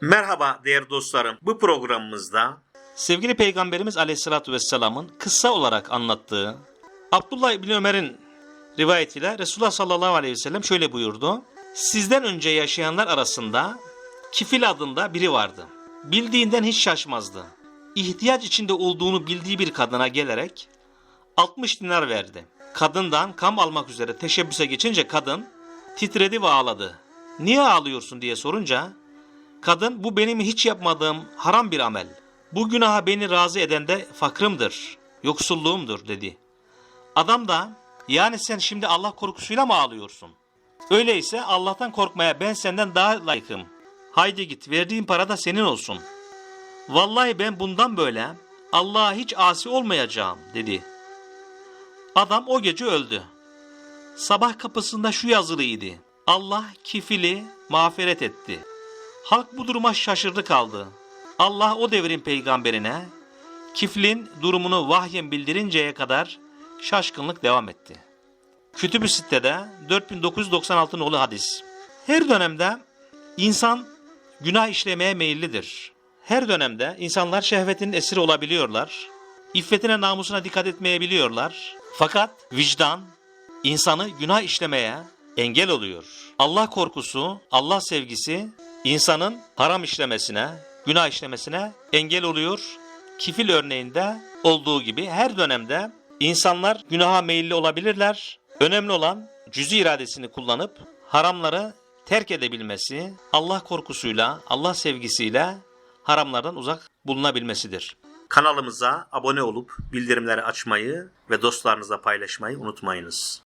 Merhaba değerli dostlarım. Bu programımızda sevgili Peygamberimiz Aleyhisselatü Vesselam'ın kısa olarak anlattığı Abdullah İbni Ömer'in rivayetiyle Resulullah sallallahu aleyhi ve sellem şöyle buyurdu. Sizden önce yaşayanlar arasında Kifil adında biri vardı. Bildiğinden hiç şaşmazdı. İhtiyaç içinde olduğunu bildiği bir kadına gelerek 60 dinar verdi. Kadından kam almak üzere teşebbüse geçince kadın titredi ve ağladı. Niye ağlıyorsun diye sorunca kadın bu benim hiç yapmadığım haram bir amel. Bu günaha beni razı eden de fakrımdır, yoksulluğumdur dedi. Adam da yani sen şimdi Allah korkusuyla mı ağlıyorsun? Öyleyse Allah'tan korkmaya ben senden daha layıkım. Haydi git verdiğin para da senin olsun. Vallahi ben bundan böyle Allah'a hiç asi olmayacağım dedi. Adam o gece öldü. Sabah kapısında şu yazılıydı. Allah kifili mağfiret etti. Halk bu duruma şaşırdı kaldı. Allah o devrin peygamberine kiflin durumunu vahyen bildirinceye kadar şaşkınlık devam etti. Kütüb-ü Sitte'de 4996 nolu hadis. Her dönemde insan günah işlemeye meyillidir. Her dönemde insanlar şehvetin esiri olabiliyorlar. İffetine namusuna dikkat etmeyebiliyorlar. Fakat vicdan insanı günah işlemeye engel oluyor. Allah korkusu, Allah sevgisi insanın haram işlemesine, günah işlemesine engel oluyor. Kifil örneğinde olduğu gibi her dönemde insanlar günaha meyilli olabilirler. Önemli olan cüz'i iradesini kullanıp haramları terk edebilmesi, Allah korkusuyla, Allah sevgisiyle haramlardan uzak bulunabilmesidir. Kanalımıza abone olup bildirimleri açmayı ve dostlarınızla paylaşmayı unutmayınız.